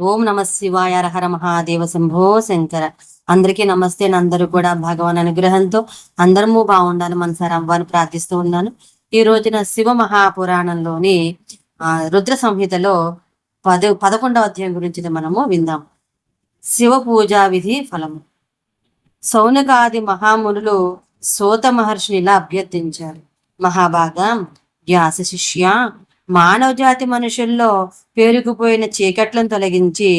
ఓం నమ శివాయ హర మహాదేవ శంభో శంకర. అందరికీ నమస్తే అందరూ కూడా భగవాన్ అనుగ్రహంతో అందరము బాగుండాలి మనసారి అవ్వాలని ప్రార్థిస్తూ ఉన్నాను. ఈ రోజున శివ మహాపురాణంలోని ఆ, రుద్ర సంహితలో పద పదకొండవ అధ్యాయం గురించి మనము విందాం. శివ పూజా విధి ఫలము. సౌనకాది మహామునులు సోత మహర్షిని ఇలా అభ్యర్థించారు. మహాభాగం వ్యాస శిష్య మానవజాతి మనుషుల్లో పేరుకుపోయిన చీకట్లను తొలగించి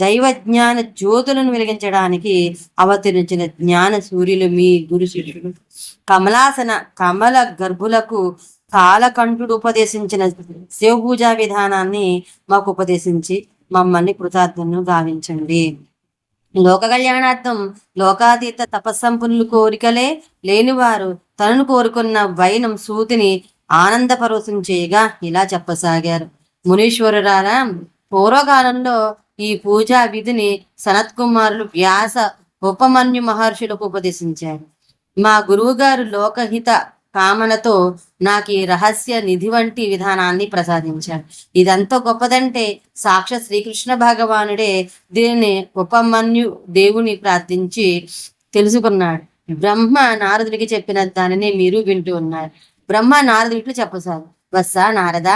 దైవ జ్ఞాన జ్యోతులను వెలిగించడానికి అవతరించిన జ్ఞాన సూర్యులు మీ గురు శిష్యులు. కమలాసన కమల గర్భులకు కాలకంఠుడు ఉపదేశించిన శివపూజా విధానాన్ని మాకు ఉపదేశించి మమ్మల్ని కృతార్థను గావించండి. లోక కళ్యాణార్థం లోకాతీత తపస్సంపన్నులు కోరికలే లేనివారు తనను కోరుకున్న వైనం సూతిని ఆనందపరోసం చేయగా ఇలా చెప్పసాగారు. మునీశ్వరురారా పూర్వకాలంలో ఈ పూజా విధిని సనత్ కుమారులు వ్యాస ఉపమన్యు మహర్షులకు ఉపదేశించారు. మా గురువుగారు లోకహిత కామనతో నాకు ఈ రహస్య నిధి వంటి విధానాన్ని ప్రసాదించాడు ఇదంతా గొప్పదంటే సాక్ష శ్రీకృష్ణ భగవానుడే దీనిని ఉపమన్యు దేవుని ప్రార్థించి తెలుసుకున్నాడు. బ్రహ్మ నారదుడికి చెప్పిన దానిని మీరు వింటూ ఉన్నారు. బ్రహ్మ నారదుడికి చెప్పసారు వస్సా నారద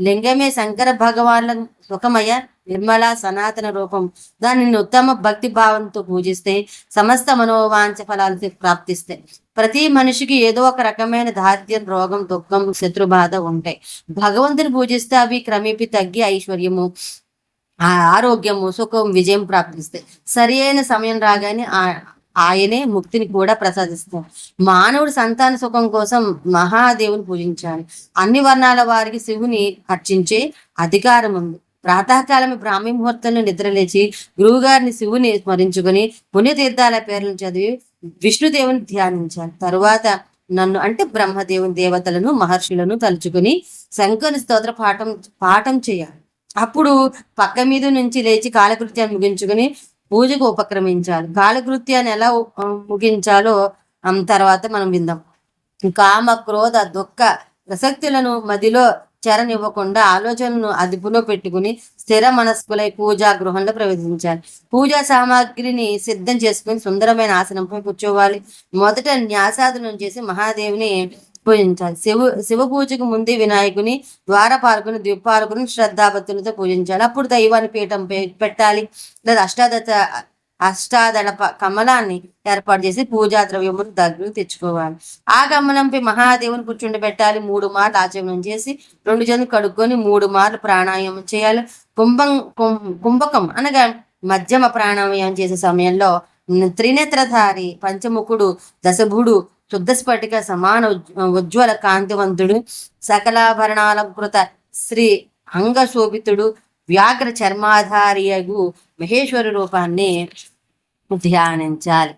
లింగమే శంకర భగవాన్ల సుఖమయ నిర్మల సనాతన రూపం. దానిని ఉత్తమ భక్తి భావంతో పూజిస్తే సమస్త మనోవాంఛ ఫలాలు ప్రాప్తిస్తాయి ప్రతి మనిషికి ఏదో ఒక రకమైన దారిద్ర్యం రోగం దుఃఖం శత్రుబాధ ఉంటాయి. భగవంతుని పూజిస్తే అవి క్రమేపీ తగ్గి ఐశ్వర్యము ఆ ఆరోగ్యము సుఖం విజయం ప్రాప్తిస్తాయి. సరి అయిన సమయం రాగానే ఆ ఆయనే ముక్తిని కూడా ప్రసాదిస్తాడు. మానవుడు సంతాన సుఖం కోసం మహాదేవుని పూజించాలి. అన్ని వర్ణాల వారికి శివుని అర్చించే అధికారం ఉంది. ప్రాతకాలం బ్రాహ్మీ ముహూర్తంలో నిద్రలేచి గురువుగారిని శివుని స్మరించుకొని పుణ్యతీర్థాల పేర్లను చదివి విష్ణుదేవుని ధ్యానించాలి. తరువాత నన్ను అంటే బ్రహ్మదేవుని దేవతలను మహర్షులను తలుచుకుని శంకరుని స్తోత్ర పాఠం పాఠం చేయాలి. అప్పుడు పక్క మీద నుంచి లేచి కాలకృత్యాన్ని ముగించుకుని పూజకు ఉపక్రమించాలి కాలకృత్యాన్ని ఎలా ముగించాలో తర్వాత మనం విందాం. కామ క్రోధ దుఃఖ ప్రసక్తులను మదిలో చెరనివ్వకుండా ఆలోచనను అదుపులో పెట్టుకుని స్థిర మనస్కులై పూజా గృహంలో ప్రవేశించాలి. పూజా సామాగ్రిని సిద్ధం చేసుకుని సుందరమైన ఆసనంపై కూర్చోవాలి. మొదట న్యాసాదులను చేసి మహాదేవిని పూజించాలి. శివ శివ పూజకు ముందే వినాయకుని ద్వారపాలకుని ద్విపాలకుని శ్రద్ధాభక్తులతో పూజించాలి. అప్పుడు దైవాన్ని పీఠం పే- పెట్టాలి. లేదా అష్టాదశ అష్టాదళ కమలాన్ని ఏర్పాటు చేసి పూజా ద్రవ్యములు దగ్గర తెచ్చుకోవాలి. ఆ కమలంపై మహాదేవుని కూర్చుండి పెట్టాలి. మూడు మార్లు ఆచమనం చేసి రెండు జనులు కడుక్కొని మూడు మార్లు ప్రాణాయామం చేయాలి. కుంభం కుంభకం అనగా మధ్యమ ప్రాణాయామం చేసే సమయంలో త్రినేత్రధారి పంచముఖుడు దశభుడు శుద్ధ స్ఫటిక సమాన ఉజ్- ఉజ్వల కాంతివంతుడు సకలాభరణాలంకృత శ్రీ అంగశోభితుడు వ్యాఘ్ర చర్మాధారియగు మహేశ్వర రూపాన్ని ధ్యానించాలి.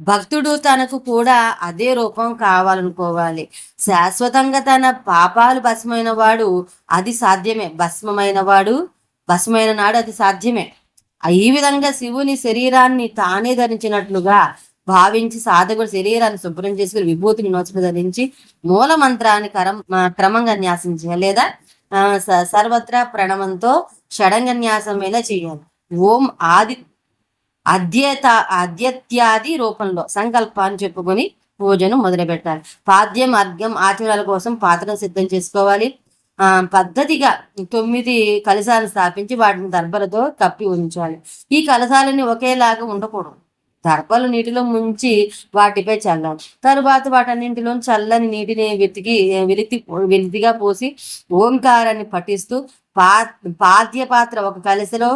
భక్తుడు తనకు కూడా అదే రూపం కావాలనుకోవాలి. శాశ్వతంగా తన పాపాలు భస్మైన వాడు అది సాధ్యమే. భస్మమైన వాడు భస్మైన నాడు అది సాధ్యమే. ఈ విధంగా శివుని శరీరాన్ని తానే ధరించినట్లుగా భావించి సాధకుడు శరీరాన్ని శుభ్రం చేసుకుని విభూతిని నోచుకు ధరించి మూల మంత్రాన్ని కరం క్రమంగా క్రమంగా చేయాలి. లేదా స- సర్వత్రా ప్రణవంతో షడంగ న్యాసం మీద చేయాలి. ఓం ఆది అద్యత అద్యత్యాది రూపంలో సంకల్పాన్ని చెప్పుకొని పూజను మొదలు పెట్టాలి పాద్యం అర్ఘ్యం ఆచారాల కోసం పాత్రను సిద్ధం చేసుకోవాలి. ఆ పద్ధతిగా తొమ్మిది కలశాలను స్థాపించి వాటిని దర్భలతో కప్పి ఉంచాలి. ఈ కలశాలని ఒకేలాగా ఉండకూడదు. దర్భలు నీటిలో ముంచి వాటిపై చల్లాలి తరువాత వాటన్నింటిలో చల్లని నీటిని వెతికి వెలితి వెలితిగా పోసి ఓంకారాన్ని పఠిస్తూ పా పాద్య పాత్ర ఒక కలిసిలో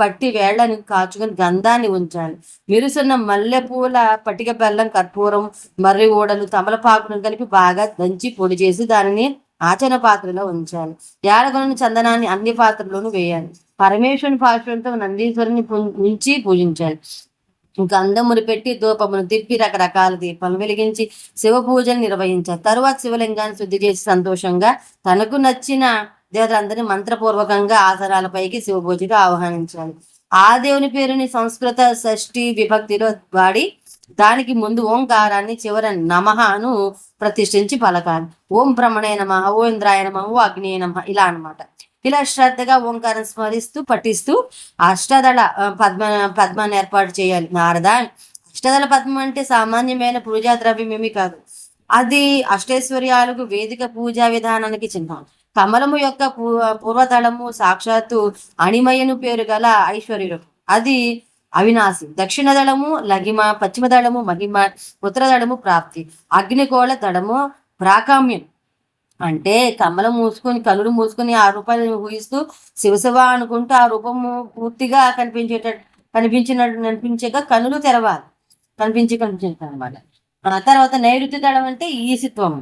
పట్టి వేళ్ళని కాచుకొని గంధాన్ని ఉంచాలి. మిరుసున్న మల్లెపూల పటిక బెల్లం కర్పూరం మర్రి ఊడలు తమలపాకును కలిపి బాగా దంచి పొడి చేసి దానిని ఆచరణ పాత్రలో ఉంచాలి. ఏడగొని చందనాన్ని అన్ని పాత్రలోనూ వేయాలి. పరమేశ్వరుని పాశ్వంతో నందీశ్వరుని ఉంచి పూజించాలి. గంధములు పెట్టి దూపమును తిప్పి రకరకాల దీపాలు వెలిగించి శివ పూజలు నిర్వహించారు తరువాత శివలింగాన్ని శుద్ధి చేసి సంతోషంగా తనకు నచ్చిన దేవతలందరినీ మంత్రపూర్వకంగా ఆసనాలపైకి శివ పూజకు ఆహ్వానించాలి. ఆ దేవుని పేరుని సంస్కృత షష్ఠి విభక్తిలో వాడి దానికి ముందు ఓంకారాన్ని చివర నమహను ప్రతిష్ఠించి పలకాలి. ఓం బ్రహ్మణే నమ ఓ ఇంద్రాయ నమ ఓ అగ్నియ నమ ఇలా అన్నమాట. ఇలా శ్రద్ధగా ఓంకారం స్మరిస్తూ పఠిస్తూ అష్టదళ పద్మ పద్మాన్ని ఏర్పాటు చేయాలి. నారద అష్టదళ పద్మం అంటే సామాన్యమైన పూజా ద్రవ్యమేమి కాదు. అది అష్టైశ్వర్యాలకు వేదిక పూజా విధానానికి చిహ్నం. కమలము యొక్క పూ- సాక్షాత్తు అణిమయను పేరు గల ఐశ్వర్యుడు. అది అవినాశి. దక్షిణ దళము లగిమ పశ్చిమ దళము మహిమ ఉత్తర దళము ప్రాప్తి. అగ్నికోళ దళము ప్రాకామ్యం. అంటే కమ్మలు మూసుకొని కనులు మూసుకొని ఆ రూపాన్ని ఊహిస్తూ శివశివ అనుకుంటూ ఆ రూపము పూర్తిగా కనిపించేట కనిపించినట్టు కనిపించగా కనులు తెరవాలి. కనిపించి కనిపించట అనమాట తర్వాత నైరుతి దళం అంటే ఈసిత్వం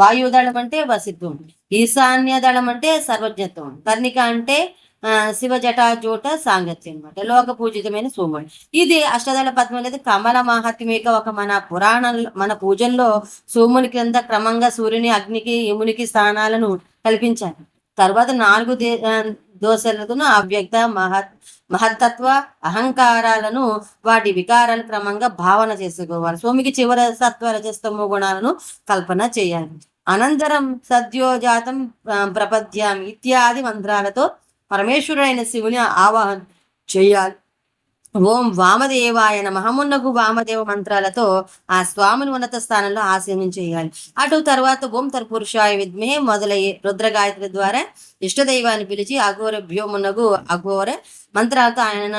వాయు దళం అంటే వసిత్వం ఈశాన్య దళం అంటే సర్వజ్ఞత్వం. కర్ణిక అంటే శివ జటా జోట సాంగత్యం అనమాట లోక పూజితమైన సోముడు ఇది అష్టదళ పద్మం లేదా కమల మహాత్మేక ఒక మన పురాణ మన పూజల్లో సోముని క్రింద క్రమంగా సూర్యుని అగ్నికి యమునికి స్థానాలను కల్పించారు. తర్వాత నాలుగు దే ఆ, అవ్యక్త మహత్ మహత్తత్వ అహంకారాలను వాటి వికారాలు క్రమంగా భావన చేసుకోవాలి స్వామికి చివర సత్వ రజస్తమో గుణాలను కల్పన చేయాలి. అనంతరం సద్యోజాతం ప్రపద్యం ఇత్యాది మంత్రాలతో పరమేశ్వరుడైన శివుని ఆవాహన చేయాలి. ఓం వామదేవాయ మహమున్నగు వామదేవ మంత్రాలతో ఆ స్వామిని ఉన్నత స్థానంలో ఆసీనం చేయాలి. అటు తర్వాత ఓం తర్పురుషాయ విద్మే మొదలయ్యే రుద్రగాయత్రి ద్వారా ఇష్టదైవాన్ని పిలిచి అఘోర భ్యోమునగు అఘోర మంత్రాలతో ఆయన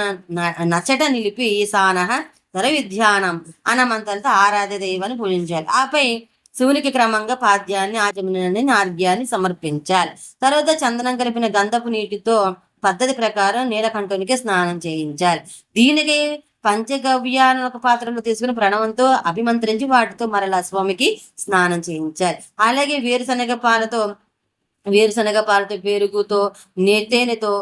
నచ్చట నిలిపి సానహ తర విద్యానం అన్న మంత్రాలతో ఆరాధ్య దైవాన్ని పూజించాలి. ఆపై శివునికి క్రమంగా పాద్యాన్ని ఆచమనాన్ని నార్గ్యాన్ని సమర్పించాలి. తర్వాత చందనం కలిపిన గంధపు నీటితో పద్ధతి ప్రకారం నీలకంఠునికి స్నానం చేయించాలి. దీనికి పంచగవ్యాలను ఒక పాత్రలో తీసుకుని ప్రణవంతో అభిమంత్రించి వాటితో మరలా స్వామికి స్నానం చేయించాలి. అలాగే వేరుశనగ పాలతో వేరుశనగ పాలతో పెరుగుతో నేతేనెతో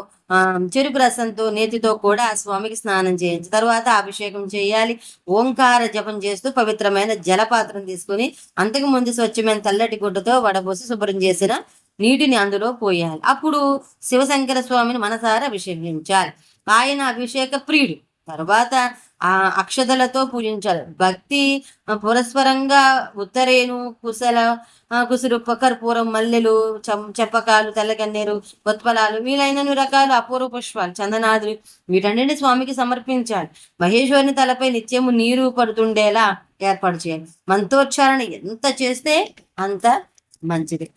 చెరుకు రసంతో నేతితో కూడా ఆ స్వామికి స్నానం చేయించి తర్వాత అభిషేకం చేయాలి. ఓంకార జపం చేస్తూ పవిత్రమైన జలపాత్రం తీసుకుని అంతకు ముందు స్వచ్ఛమైన తెల్లటి గుడ్డతో వడపోసి శుభ్రం చేసిన నీటిని అందులో పోయాలి. అప్పుడు శివశంకర స్వామిని మనసారా అభిషేకించాలి. ఆయన అభిషేక ప్రియుడు. తర్వాత ఆ అక్షతలతో పూజించాలి. భక్తి పురస్పరంగా ఉత్తరేను కుశల కుసురు పకర్పూరం మల్లెలు చం చెప్పకాలు తెల్లగన్నేరు ఉత్పలాలు వీలైనన్ని రకాల అపూర్వ పుష్పాలు చందనాదులు వీటన్నిటిని స్వామికి సమర్పించాలి. మహేశ్వరుని తలపై నిత్యము నీరు పడుతుండేలా ఏర్పాటు చేయాలి. మంత్రోచ్చారణ ఎంత చేస్తే అంత మంచిది.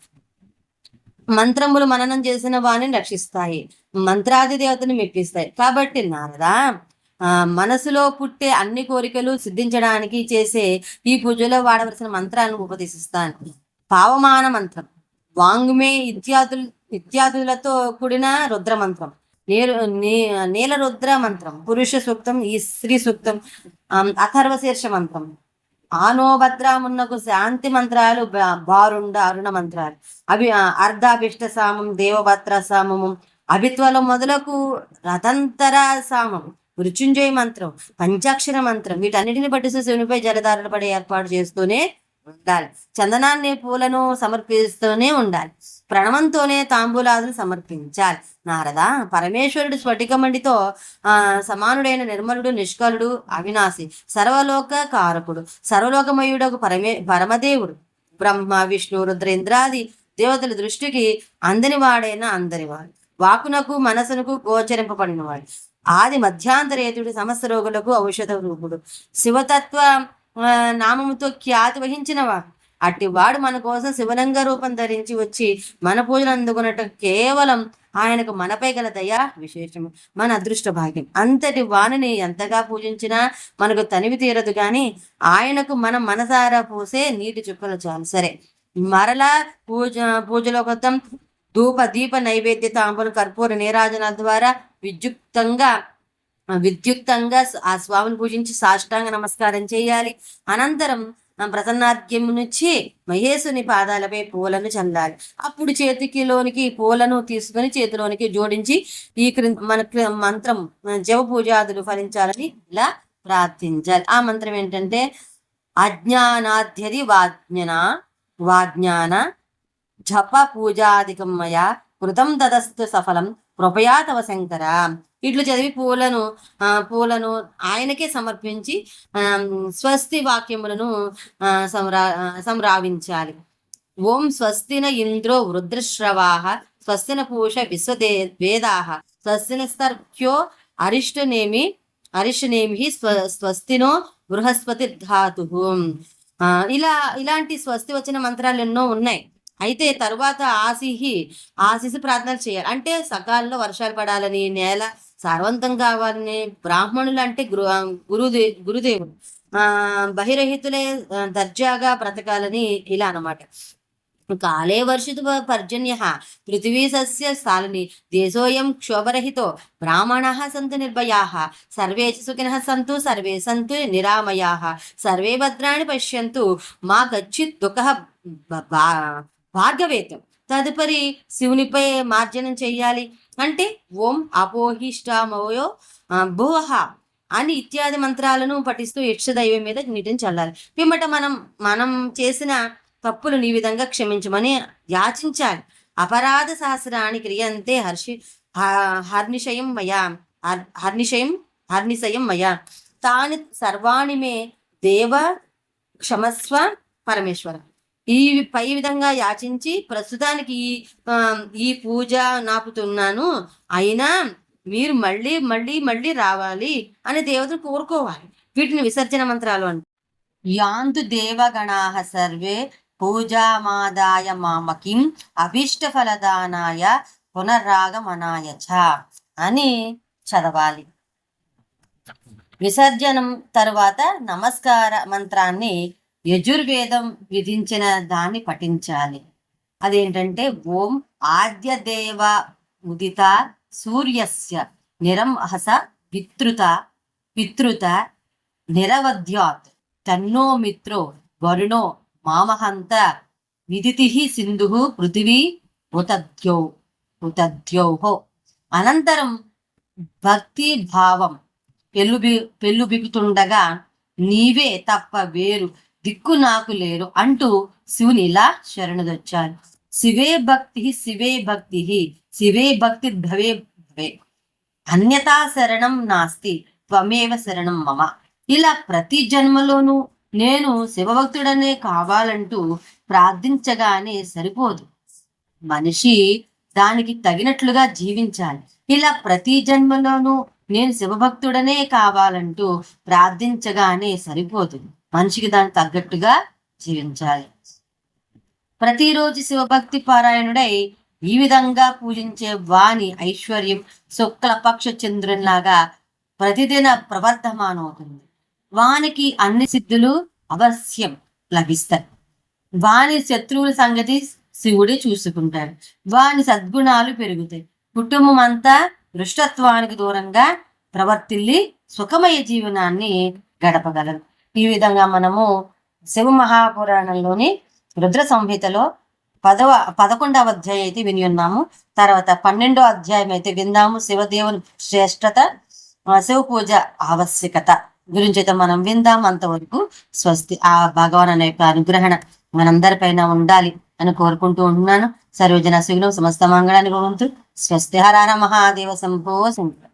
మంత్రములు మననం చేసిన వాణిని రక్షిస్తాయి. మంత్రాది దేవతను మెప్పిస్తాయి. కాబట్టి నారదా మనసులో పుట్టే అన్ని కోరికలు సిద్ధించడానికి చేసే ఈ పూజలో వాడవలసిన మంత్రాలను ఉపదేశిస్తాను. పావమాన మంత్రం వాంగ్మే ఇత్యాదులు ఇత్యాదులతో కూడిన రుద్ర మంత్రం నీరు నీల రుద్ర మంత్రం పురుష సూక్తం ఈ స్త్రీ సూక్తం అథర్వశీర్ష మంత్రం ఆనోభద్రామున్నకు శాంతి మంత్రాలు బారుండ అరుణ మంత్రాలు అవి అర్ధాభిష్ట సామం దేవభద్ర సామము అభిత్వల మొదలకు రథంతర సామం మృత్యుంజయ మంత్రం పంచాక్షర మంత్రం వీటన్నిటిని పట్టిస్తూ శివునిపై జలధారలు పడే ఏర్పాటు చేస్తూనే ఉండాలి. చందనాన్ని పూలను సమర్పిస్తూనే ఉండాలి. ప్రణవంతోనే తాంబూలాదులు సమర్పించాలి. నారద పరమేశ్వరుడు స్ఫటికమండితో ఆ సమానుడైన నిర్మలుడు నిష్కలుడు అవినాశి సర్వలోక కారకుడు సర్వలోకమయుడకు పరమే పరమదేవుడు బ్రహ్మ విష్ణు రుద్రేంద్రాది దేవతల దృష్టికి అందని వాడైన అందరి వాడు వాకునకు మనసునకు గోచరింపబడినవాడు. ఆది మధ్యాంతరేతుడు సమస్త రోగులకు ఔషధ రూపుడు. శివతత్వ నామముతో ఖ్యాతి వహించిన వాడు అట్టి వాడు మన కోసం శివలింగ రూపం ధరించి వచ్చి మన పూజలు అందుకున్నట్టు కేవలం ఆయనకు మనపై గల దయ విశేషము మన అదృష్ట భాగ్యం. అంతటి వాణిని ఎంతగా పూజించినా మనకు తనివి తీరదు కానీ ఆయనకు మనం మనసారా పోసే నీటి చుక్కలు చాలు. సరే మరలా పూజ పూజలో కొత్త ధూప దీప నైవేద్య తాంబూల కర్పూర నీరాజన ద్వారా విద్యుక్తంగా విద్యుక్తంగా ఆ స్వామిని పూజించి సాష్టాంగ నమస్కారం చేయాలి. అనంతరం ఆ నుంచి మహేశుని పాదాలపై పూలను చల్లాలి. అప్పుడు చేతికిలోనికి పూలను తీసుకుని చేతిలోనికి జోడించి ఈ క్రి- మన క్రి- మంత్రం జవ పూజాదులు ఫలించాలని ఇలా ప్రార్థించాలి. ఆ మంత్రం ఏంటంటే అజ్ఞానాధ్యది వాజ్ఞన వాజ్ఞాన జప పూజాదికం మయా కృతం దదస్తు సఫలం. కృపయా తవ శంకర. ఇట్లు చదివి పూలను ఆ పూలను ఆయనకే సమర్పించి స్వస్తి వాక్యములను సంరా సంరావించాలి. ఓం స్వస్తిన ఇంద్రో వృద్రశ్రవాహ స్వస్తిన పూష విశ్వదే వేదాహ స్వస్తిన స్తర్క్యో అరిష్టనేమి అరిష్టనేమి స్వ స్వస్తినో బృహస్పతి ధాతు ఇలా ఇలాంటి స్వస్తి వచ్చిన మంత్రాలు ఎన్నో ఉన్నాయి. అయితే తరువాత ఆశిహి ఆశిసి ప్రార్థనలు చేయాలి. అంటే సకాలంలో వర్షాలు పడాలని నేల సారవంతం కావాలని బ్రాహ్మణులు అంటే గురు గురుదే గురుదేవుడు ఆ బహిరహితులే దర్జాగా బ్రతకాలని ఇలా అన్నమాట. కాలే వర్షిత పర్జన్య పృథివీ సస్య స్థాలిని దేశోయం క్షోభరహితో బ్రాహ్మణ సంతు నిర్భయా సర్వే సుఖిన సంతు సర్వే సంతు నిరామయా సర్వే భద్రాన్ని పశ్యంతు మా కచ్చిత్ దుఃఖ భార్గవేతం తదుపరి శివునిపై మార్జనం చెయ్యాలి. అంటే ఓం అపోహిష్టామోయో భువహ అని ఇత్యాది మంత్రాలను పఠిస్తూ యక్షదైవం మీద నీటిని చల్లాలి. పిమ్మట మనం మనం చేసిన తప్పులు ఈ విధంగా క్షమించమని యాచించాలి. అపరాధ సహస్రాన్ని క్రియంతే హర్షి హర్నిషయం హర్నిశయం మయా హర్- హర్నిశయం హర్నిశయం మయా. తాని సర్వాణి మే దేవ క్షమస్వ పరమేశ్వర. ఈ పై విధంగా యాచించి ప్రస్తుతానికి ఈ ఈ పూజ నాపుతున్నాను. అయినా మీరు మళ్ళీ మళ్ళీ మళ్ళీ రావాలి అని దేవతను కోరుకోవాలి. వీటిని విసర్జన మంత్రాలు అంట. యాంతు దేవగణాహ సర్వే పూజామాదాయ మామకిం అభీష్ట ఫలదానాయ పునరాగమనాయ చ అని చదవాలి. విసర్జనం తరువాత నమస్కార మంత్రాన్ని యజుర్వేదం విధించిన దాన్ని పఠించాలి. అదేంటంటే ఓం ఆద్యదేవ ఉదిత సూర్యస్య నిరంహస వితృత పితృత నిరవధ్యాత్ తన్నో మిత్రో వరుణో మామహంత విదితి సింధు పృథివీ ఉతద్యౌ ఉతద్యోహో అనంతరం భక్తి భావం పెళ్ళుబి పెళ్ళుబిగుతుండగా నీవే తప్ప వేరు దిక్కు నాకు లేరు అంటూ శివుని ఇలా శరణుదొచ్చారు. శివే భక్తి శివే భక్తి శివే భక్తి భవే భవే. అన్యతా శరణం నాస్తి త్వమేవ శరణం మమ. ఇలా ప్రతి జన్మలోనూ నేను శివభక్తుడనే కావాలంటూ ప్రార్థించగానే సరిపోదు. మనిషి దానికి తగినట్లుగా జీవించాలి. ఇలా ప్రతి జన్మలోనూ నేను శివభక్తుడనే కావాలంటూ ప్రార్థించగానే సరిపోదు. మనిషికి దానికి తగ్గట్టుగా జీవించాలి. ప్రతిరోజు శివభక్తి పారాయణుడై ఈ విధంగా పూజించే వాణి ఐశ్వర్యం శుక్లపక్ష చంద్రునిలాగా ప్రతిదిన ప్రవర్ధమానవుతుంది. వానికి అన్ని సిద్ధులు అవశ్యం లభిస్తాయి. వాని శత్రువుల సంగతి శివుడే చూసుకుంటాడు. వాని సద్గుణాలు పెరుగుతాయి. కుటుంబం అంతా దృష్టత్వానికి దూరంగా ప్రవర్తిల్లి సుఖమయ జీవనాన్ని గడపగలరు. ఈ విధంగా మనము శివ మహాపురాణంలోని రుద్ర సంహితలో పదవ పదకొండవ అధ్యాయం అయితే విని ఉన్నాము. తర్వాత పన్నెండో అధ్యాయం అయితే విందాము. శివదేవుని శ్రేష్టత శివ పూజ ఆవశ్యకత గురించి అయితే మనం విందాం అంతవరకు స్వస్తి ఆ భగవాన్ అనే యొక్క అనుగ్రహణ మనందరిపైన ఉండాలి అని కోరుకుంటూ ఉంటున్నాను సర్వజన శివులు సమస్త మంగళాన్ని స్వస్తి. హరార మహాదేవ సంభో శంకర